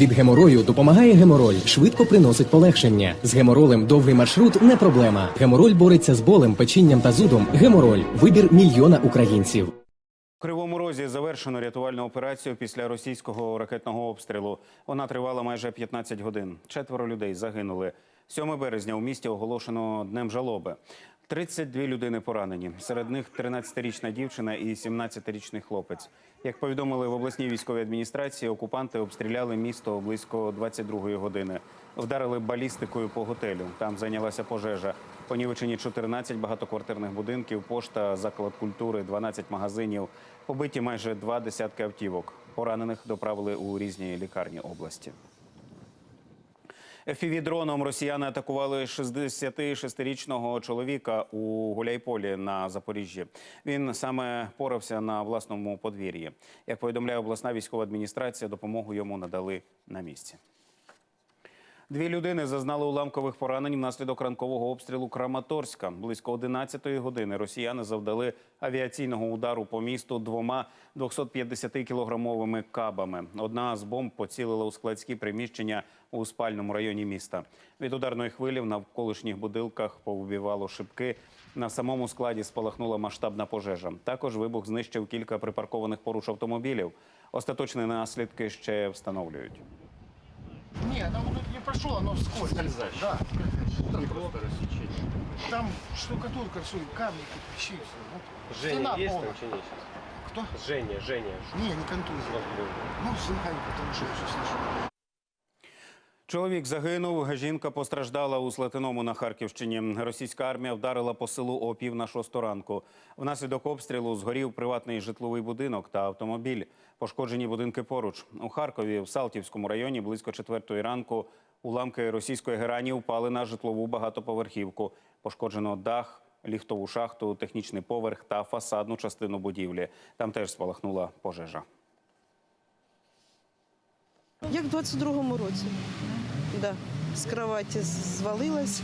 Від геморою допомагає гемороль, швидко приносить полегшення. З геморолем довгий маршрут не проблема. Гемороль бореться з болем, печінням та зудом. Гемороль вибір мільйона українців. У Кривому Розі завершено рятувальну операцію після російського ракетного обстрілу. Вона тривала майже 15 годин. Четверо людей загинули. 7 березня у місті оголошено днем жалоби. 32 людини поранені. Серед них 13-річна дівчина і 17-річний хлопець. Як повідомили в обласній військовій адміністрації, окупанти обстріляли місто близько 22-ї години. Вдарили балістикою по готелю. Там зайнялася пожежа. Понівечені 14 багатоквартирних будинків, пошта, заклад культури, 12 магазинів. Побиті майже два десятки автівок. Поранених доправили у різні лікарні області. FPV-дроном росіяни атакували 66-річного чоловіка у Гуляйполі на Запоріжжі. Він саме порався на власному подвір'ї. Як повідомляє обласна військова адміністрація, допомогу йому надали на місці. Дві людини зазнали уламкових поранень внаслідок ранкового обстрілу Краматорська. Близько 11-ї години росіяни завдали авіаційного удару по місту двома 250-кілограмовими кабами. Одна з бомб поцілила у складські приміщення у спальному районі міста. Від ударної хвилі в навколишніх будинках повбивало шибки. На самому складі спалахнула масштабна пожежа. Також вибух знищив кілька припаркованих поруч автомобілів. Остаточні наслідки ще встановлюють. Нет, там тут не прошел, оно вскользь. Скользящее. Да. Там, Просто рассечение. там штукатурка, все, камни, кирпичи, все. Вот. Женя Стена есть полная. там сейчас? Кто? Женя, Женя. Не, не контузия. Ну, знаю, потому что я все слышу. Чоловік загинув, жінка постраждала у Слатиному на Харківщині. Російська армія вдарила по селу о пів на шосту ранку. Внаслідок обстрілу згорів приватний житловий будинок та автомобіль. Пошкоджені будинки поруч. У Харкові, в Салтівському районі, близько четвертої ранку, уламки російської герані впали на житлову багатоповерхівку. Пошкоджено дах, ліфтову шахту, технічний поверх та фасадну частину будівлі. Там теж спалахнула пожежа. Як в 22-му році. Да. З кроваті звалилась.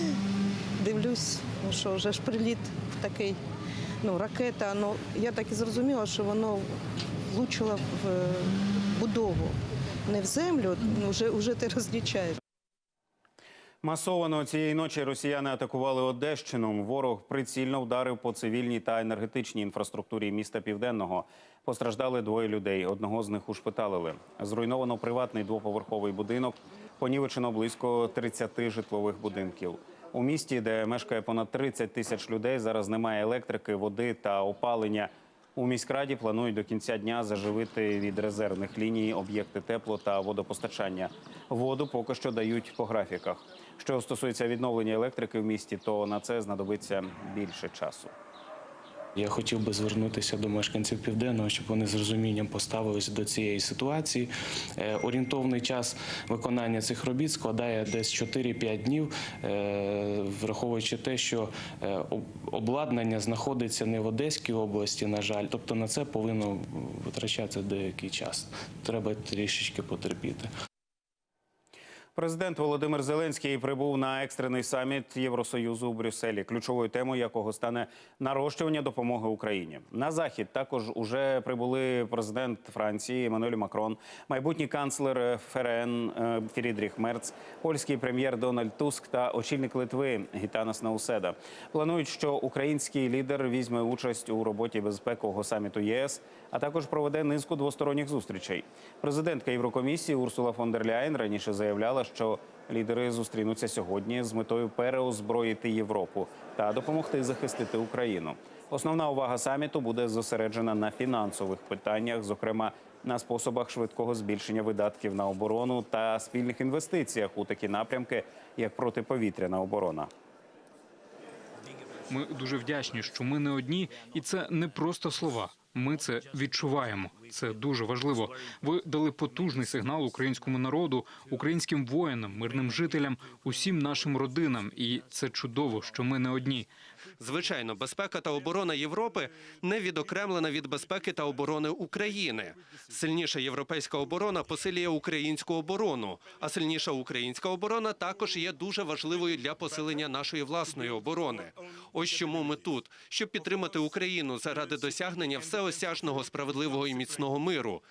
Дивлюсь, ну що вже ж приліт такий, ну, ракета. Ну, я так і зрозуміла, що воно влучило в е, будову. Не в землю, ну, вже, вже ти розлічаєш. Масовано цієї ночі росіяни атакували Одещину. Ворог прицільно вдарив по цивільній та енергетичній інфраструктурі міста Південного. Постраждали двоє людей. Одного з них ушпиталили. Зруйновано приватний двоповерховий будинок. Понівечено близько 30 житлових будинків. У місті, де мешкає понад 30 тисяч людей, зараз немає електрики, води та опалення. У міськраді планують до кінця дня заживити від резервних ліній об'єкти тепло та водопостачання. Воду поки що дають по графіках. Що стосується відновлення електрики в місті, то на це знадобиться більше часу. Я хотів би звернутися до мешканців південного, щоб вони з розумінням поставилися до цієї ситуації. Е, Орієнтовний час виконання цих робіт складає десь 4-5 днів, е, враховуючи те, що е, обладнання знаходиться не в Одеській області, на жаль. Тобто на це повинно витрачатися деякий час. Треба трішечки потерпіти. Президент Володимир Зеленський прибув на екстрений саміт Євросоюзу у Брюсселі, ключовою темою якого стане нарощування допомоги Україні. На захід також уже прибули президент Франції Еммануель Макрон, майбутній канцлер ФРН е, Фрідріх Мерц, польський прем'єр Дональд Туск та очільник Литви Гітанас Науседа. Планують, що український лідер візьме участь у роботі безпекового саміту єС, а також проведе низку двосторонніх зустрічей. Президентка Єврокомісії Урсула фон дер Ляєн раніше заявляла, що лідери зустрінуться сьогодні з метою переозброїти Європу та допомогти захистити Україну. Основна увага саміту буде зосереджена на фінансових питаннях, зокрема на способах швидкого збільшення видатків на оборону та спільних інвестиціях у такі напрямки, як протиповітряна оборона. Ми дуже вдячні, що ми не одні, і це не просто слова. Ми це відчуваємо. Це дуже важливо. Ви дали потужний сигнал українському народу, українським воїнам, мирним жителям, усім нашим родинам. І це чудово, що ми не одні. Звичайно, безпека та оборона Європи не відокремлена від безпеки та оборони України. Сильніша європейська оборона посилює українську оборону, а сильніша українська оборона також є дуже важливою для посилення нашої власної оборони. Ось чому ми тут, щоб підтримати Україну заради досягнення всеосяжного справедливого і міцного моцного миру.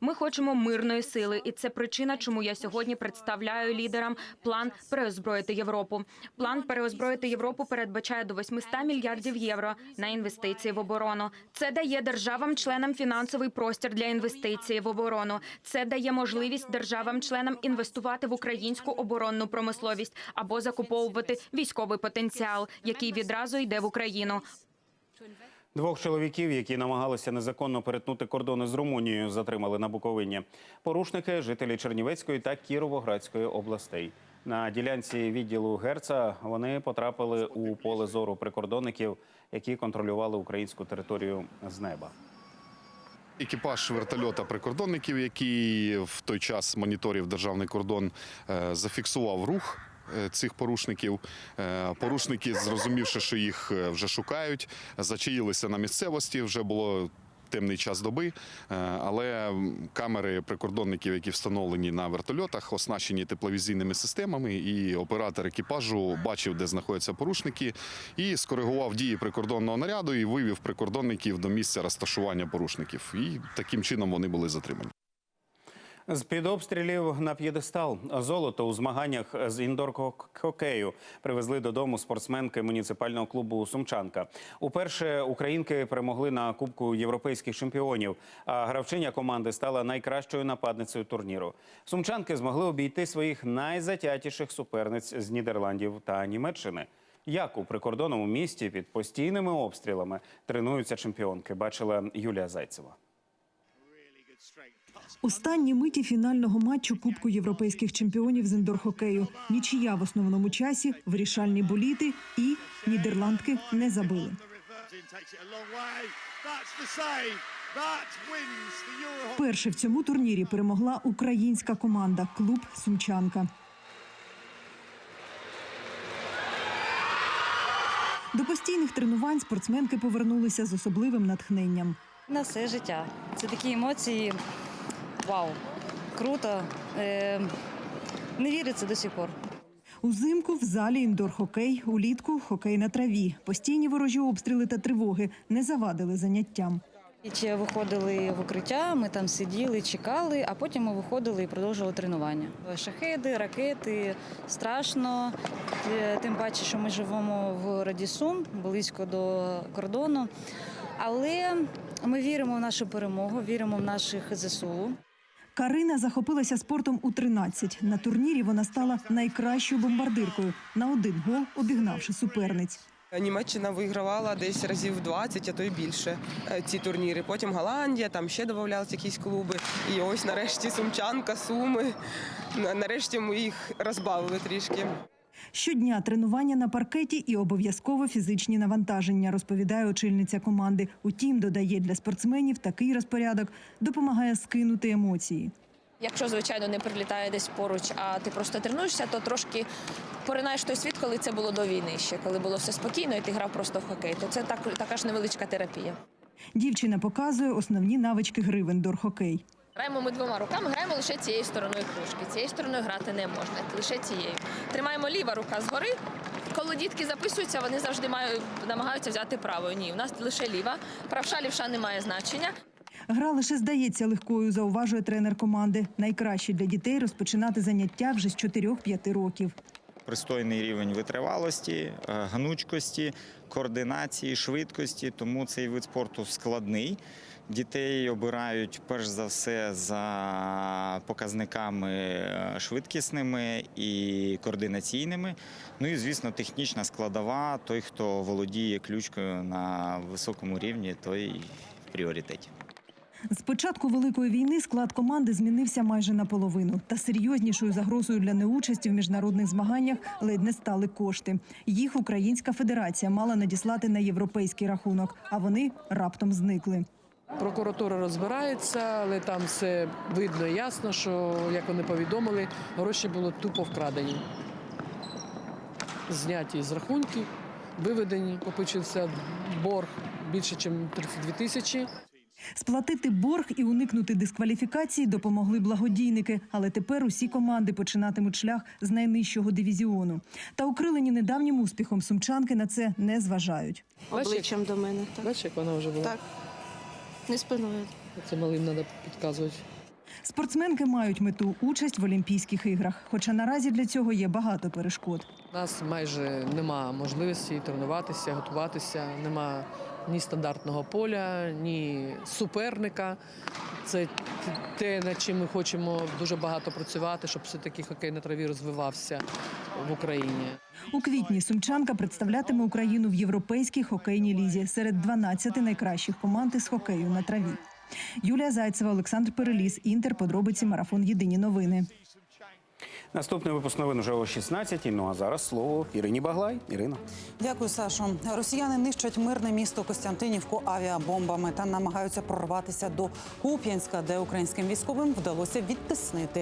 Ми хочемо мирної сили, і це причина, чому я сьогодні представляю лідерам план переозброїти Європу. План переозброїти Європу передбачає до 800 мільярдів євро на інвестиції в оборону. Це дає державам-членам фінансовий простір для інвестицій в оборону. Це дає можливість державам-членам інвестувати в українську оборонну промисловість або закуповувати військовий потенціал, який відразу йде в Україну. Двох чоловіків, які намагалися незаконно перетнути кордони з Румунією, затримали на Буковині. Порушники жителі Чернівецької та Кіровоградської областей. На ділянці відділу Герца вони потрапили у поле зору прикордонників, які контролювали українську територію з неба. Екіпаж вертольота прикордонників, який в той час моніторив державний кордон, е, зафіксував рух цих порушників. Е, Порушники, зрозумівши, що їх е, вже шукають, зачаїлися на місцевості. Вже було темний час доби, е, але камери прикордонників, які встановлені на вертольотах, оснащені тепловізійними системами, і оператор екіпажу бачив, де знаходяться порушники, і скоригував дії прикордонного наряду і вивів прикордонників до місця розташування порушників. І таким чином вони були затримані. З під обстрілів на п'єдестал золото у змаганнях з індор-хокею привезли додому спортсменки муніципального клубу Сумчанка. Уперше українки перемогли на Кубку європейських чемпіонів. А гравчиня команди стала найкращою нападницею турніру. Сумчанки змогли обійти своїх найзатятіших суперниць з Нідерландів та Німеччини. Як у прикордонному місті під постійними обстрілами тренуються чемпіонки, бачила Юлія Зайцева. Останні миті фінального матчу Кубку європейських чемпіонів з індор-хокею. Нічия в основному часі, вирішальні боліти і нідерландки не забили. Перше в цьому турнірі перемогла українська команда клуб Сумчанка. До постійних тренувань спортсменки повернулися з особливим натхненням. На все життя. Це такі емоції. Вау! Круто. Е, не віриться до сих пор. Узимку в залі індор-хокей, улітку хокей на траві. Постійні ворожі обстріли та тривоги не завадили заняттям. Чи виходили в укриття, ми там сиділи, чекали, а потім ми виходили і продовжували тренування. Шахеди, ракети, страшно. Е, Тим паче, що ми живемо в городі Сум, близько до кордону. Але ми віримо в нашу перемогу, віримо в наших ЗСУ. Карина захопилася спортом у 13. На турнірі вона стала найкращою бомбардиркою на один гол, обігнавши суперниць. Німеччина вигравала десь разів 20, а то й більше е, ці турніри. Потім Голландія, там ще додавалися якісь клуби. І ось нарешті Сумчанка, Суми. Нарешті ми їх розбавили трішки. Щодня тренування на паркеті і обов'язково фізичні навантаження, розповідає очільниця команди. Утім, додає для спортсменів такий розпорядок допомагає скинути емоції. Якщо, звичайно, не прилітає десь поруч, а ти просто тренуєшся, то трошки поринаєш той світ, коли це було до війни ще, коли було все спокійно, і ти грав просто в хокей. То це так, така ж невеличка терапія. Дівчина показує основні навички гри в індор-хокей. Граємо ми двома руками, граємо лише цією стороною кружки. Цією стороною грати не можна, лише цією. Тримаємо ліва рука згори. Коли дітки записуються, вони завжди мають, намагаються взяти правою. Ні, у нас лише ліва. Правша, лівша не має значення. Гра лише здається легкою, зауважує тренер команди. Найкраще для дітей розпочинати заняття вже з 4-5 років. пристойний рівень витривалості, е, гнучкості, координації, швидкості. Тому цей вид спорту складний. Дітей обирають перш за все за показниками е, швидкісними і координаційними. Ну і звісно, технічна складова. Той, хто володіє ключкою на високому рівні, той в пріоритеті. З початку великої війни склад команди змінився майже наполовину. Та серйознішою загрозою для неучасті в міжнародних змаганнях ледь не стали кошти. Їх Українська Федерація мала надіслати на європейський рахунок, а вони раптом зникли. Прокуратура розбирається, але там все видно і ясно, що як вони повідомили, гроші були тупо вкрадені. Зняті з рахунків, виведені, копичився борг більше, ніж 32 тисячі. Сплатити борг і уникнути дискваліфікації допомогли благодійники, але тепер усі команди починатимуть шлях з найнижчого дивізіону. Та укрилені недавнім успіхом сумчанки на це не зважають. Обличчям до мене. Так. Бачиш, як вона вже була? Так. Не спиною. Це малим треба підказувати. Спортсменки мають мету участь в Олімпійських іграх, хоча наразі для цього є багато перешкод. У нас майже нема можливості тренуватися, готуватися. Нема ні стандартного поля, ні суперника. Це те, над чим ми хочемо дуже багато працювати, щоб все-таки хокей на траві розвивався в Україні. У квітні сумчанка представлятиме Україну в європейській хокейній лізі серед 12 найкращих команд із хокею на траві. Юлія Зайцева, Олександр Переліс, Інтер. Подробиці марафон. Єдині новини. Наступний випуск новин уже о 16 Ну а зараз слово Ірині Баглай. Ірина. Дякую, Сашо. Росіяни нищать мирне місто Костянтинівку авіабомбами та намагаються прорватися до Куп'янська, де українським військовим вдалося відтиснити